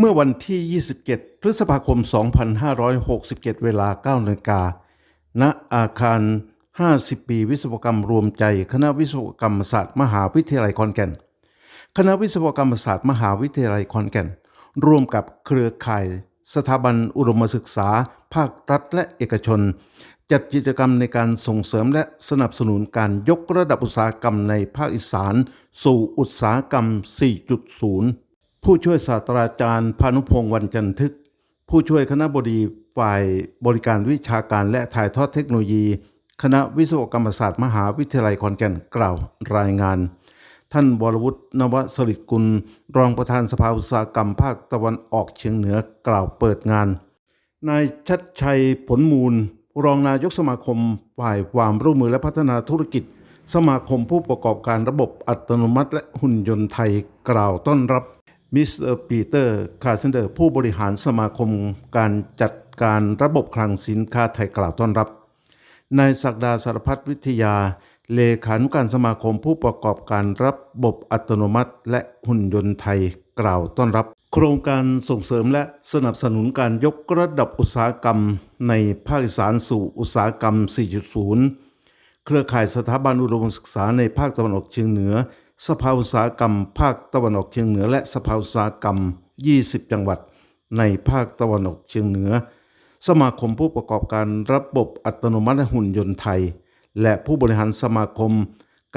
เมื่อวันที่ 27 พฤษภาคม 2567 เวลา9นาฬิกา ณ อาคาร 50 ปีวิศวกรรมรวมใจ คณะวิศวกรรมศาสตร์มหาวิทยาลัยขอนแก่น คณะวิศวกรรมศาสตร์มหาวิทยาลัยขอนแก่น ร่วมกับเครือข่าย สถาบันอุดมศึกษา ภาครัฐและเอกชน จัดกิจกรรมในการส่งเสริมและสนับสนุนการยกระดับอุตสาหกรรมในภาคอีสาน สู่อุตสาหกรรม 4.0 ผู้ช่วยศาสตราจารย์พานุพงศ์วันจันทึก ผู้ช่วยคณะบดีฝ่ายบริการวิชาการและถ่ายทอดเทคโนโลยี คณะวิศวกรรมศาสตร์มหาวิทยาลัยขอนแก่นกล่าวรายงาน ท่านวรวุฒินวสริกุล รองประธานสภาอุตสาหกรรมภาคตะวันออกเฉียงเหนือกล่าวเปิดงาน นายชัดชัยผลมูล รองนายกสมาคมฝ่ายความร่วมมือและพัฒนาธุรกิจ สมาคมผู้ประกอบการระบบอัตโนมัติ และหุ่นยนต์ไทยกล่าวต้อนรับ มิสเตอร์ปีเตอร์คาร์เซนเดอร์ผู้บริหารสมาคมการจัดการระบบคลังสินค้าไทยกล่าวต้อนรับ นายศักดาสารพัฒวิทยา เลขานุการสมาคมผู้ประกอบการระบบอัตโนมัติ และหุ่นยนต์ไทยกล่าวต้อนรับ โครงการส่งเสริมและสนับสนุนการยกระดับอุตสาหกรรม ในภาคอีสานสู่อุตสาหกรรม 4.0 เครือข่ายสถาบันอุดมศึกษาในภาคตะวันออกเฉียงเหนือ สภาอุตสาหกรรม ภาคตะวันออกเฉียงเหนือ และสภาอุตสาหกรรม 20 จังหวัด ในภาคตะวันออกเฉียงเหนือ สมาคมผู้ประกอบการระบบอัตโนมัติหุ่นยนต์ไทย และผู้บริหารสมาคม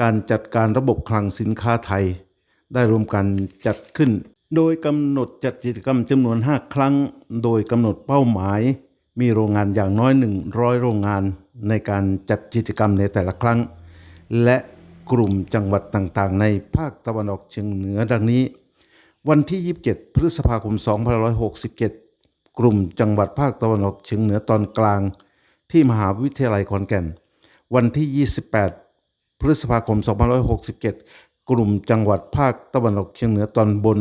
การจัดการระบบคลังสินค้าไทย ได้รวมกันจัดขึ้น โดยกำหนดจัดกิจกรรมจำนวน 5 ครั้ง โดยกำหนดเป้าหมาย มีโรงงานอย่างน้อย 100 โรงงานในการจัดกิจกรรมในแต่ละครั้ง และ กลุ่มจังหวัดต่างๆ ในภาคตะวันออกเฉียงเหนือดังนี้ วันที่ 27 พฤษภาคม 2567 กลุ่มจังหวัดภาคตะวันออกเฉียงเหนือตอนกลาง ที่มหาวิทยาลัยขอนแก่น วันที่ 28 พฤษภาคม 2567 กลุ่มจังหวัดภาคตะวันออกเฉียงเหนือตอนบน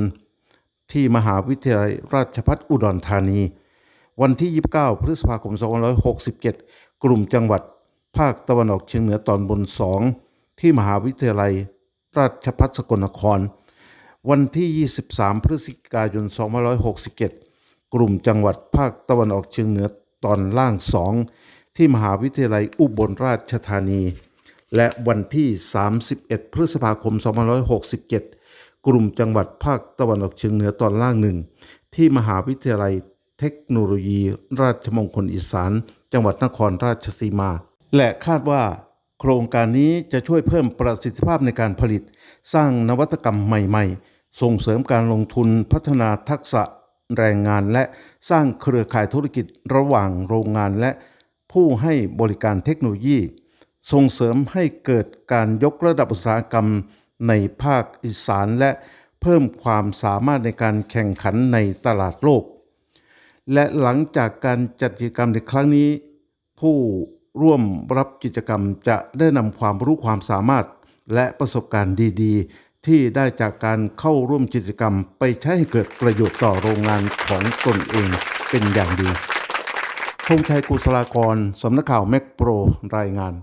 ที่มหาวิทยาลัยราชภัฏอุดรธานี วันที่ 29 พฤษภาคม 2567 กลุ่มจังหวัดภาคตะวันออกเฉียงเหนือตอนบน 2 ที่มหาวิทยาลัยราชภัฏสกลนคร วันที่ 23 พฤศจิกายน 2567 กลุ่มจังหวัดภาคตะวันออกเฉียงเหนือตอนล่าง 2 ที่มหาวิทยาลัยอุบลราชธานี และวันที่ 31 พฤษภาคม 2567 กลุ่มจังหวัดภาคตะวันออกเฉียงเหนือตอนล่างหนึ่งที่มหาวิทยาลัยเทคโนโลยี ราชมงคลอีสาน จังหวัดนครราชสีมา และคาดว่า โครงการนี้จะช่วยเพิ่มประสิทธิภาพในการผลิต สร้างนวัตกรรมใหม่ๆ ส่งเสริมการลงทุนพัฒนาทักษะแรงงาน และสร้างเครือข่ายธุรกิจระหว่างโรงงานและผู้ให้บริการเทคโนโลยี ส่งเสริมให้เกิดการยกระดับอุตสาหกรรมในภาคอีสานและเพิ่มความสามารถในการแข่งขันในตลาดโลก และหลังจากการจัดกิจกรรมในครั้งนี้ ผู้ ร่วมรับกิจกรรมจะได้นำความรู้ความสามารถ และประสบการณ์ดีๆ ที่ได้จากการเข้าร่วมกิจกรรมไปใช้ให้เกิดประโยชน์ต่อโรงงานของตนเองเป็นอย่างดีพงชัยกุศลากร สำนักข่าวแมกโปรรายงาน